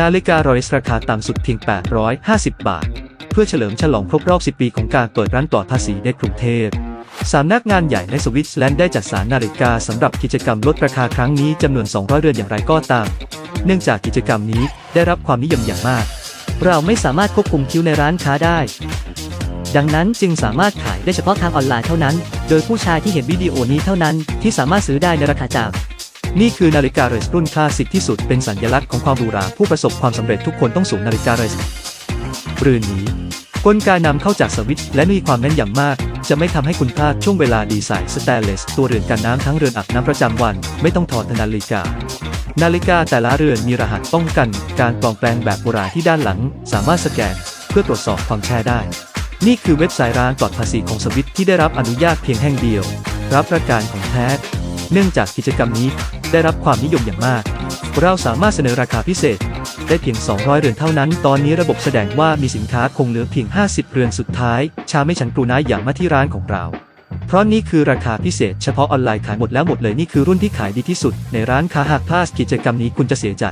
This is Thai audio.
นาฬิการอยส์ราคาต่ำสุดเพียง 850 บาท เพื่อเฉลิมฉลองครบรอบ 10 ปีของการเปิดร้านปลอดภาษีในกรุงเทพสำนักงานใหญ่ในสวิตเซอร์แลนด์ได้จัดสรรนาฬิกาสำหรับกิจกรรมลดราคาครั้งนี้จำนวน 200 เรือนอย่างไรก็ตาม เนื่องจากกิจกรรมนี้ได้รับความนิยมอย่างมาก เราไม่สามารถควบคุมคิวในร้านค้าได้ ดังนั้นจึงสามารถขายได้เฉพาะทางออนไลน์เท่านั้น โดยผู้ชายที่เห็นวิดีโอนี้เท่านั้นที่สามารถซื้อได้ในราคาจาก นี่คือนาฬิกาเรสรุ่นคลาสสิกที่สุดเป็นสัญลักษณ์ของความหรูราผู้ประสบความสำเร็จทุกคนต้องสวมนาฬิกาเรสเรือนนี้กลไกนำเข้าจากสวิตและมีความแม่นยำมาก จะไม่ทำให้คุณพลาดช่วงเวลาดีไซน์สแตนเลส ตัวเรือนกันน้ำทั้งเรือนอาบน้ำประจำวัน ไม่ต้องถอดนาฬิกา นาฬิกาแต่ละเรือนมีรหัสป้องกัน การปลอมแปลงแบบโบราณที่ด้านหลัง สามารถสแกน เพื่อตรวจสอบความแท้ได้ นี่คือเว็บไซต์ร้านปลอดภาษีของสวิตที่ได้รับอนุญาตเพียงแห่งเดียว รับประกันของแท้ เนื่องจากกิจกรรมนี้ได้รับความนิยมอย่างมาก เราสามารถเสนอราคาพิเศษ ได้เพียง 200เรือนเท่านั้น ตอนนี้ระบบแสดงว่ามีสินค้าคงเหลือเพียง 50เรือนสุดท้าย ชาไม่ฉันกรูน้ายอย่างมาที่ร้านของเรา เพราะนี่คือราคาพิเศษเฉพาะออนไลน์ขายหมดแล้วหมดเลยนี่คือรุ่นที่ขายดีที่สุด ในร้านค้าหากพลาดกิจกรรมนี้คุณจะเสียใจ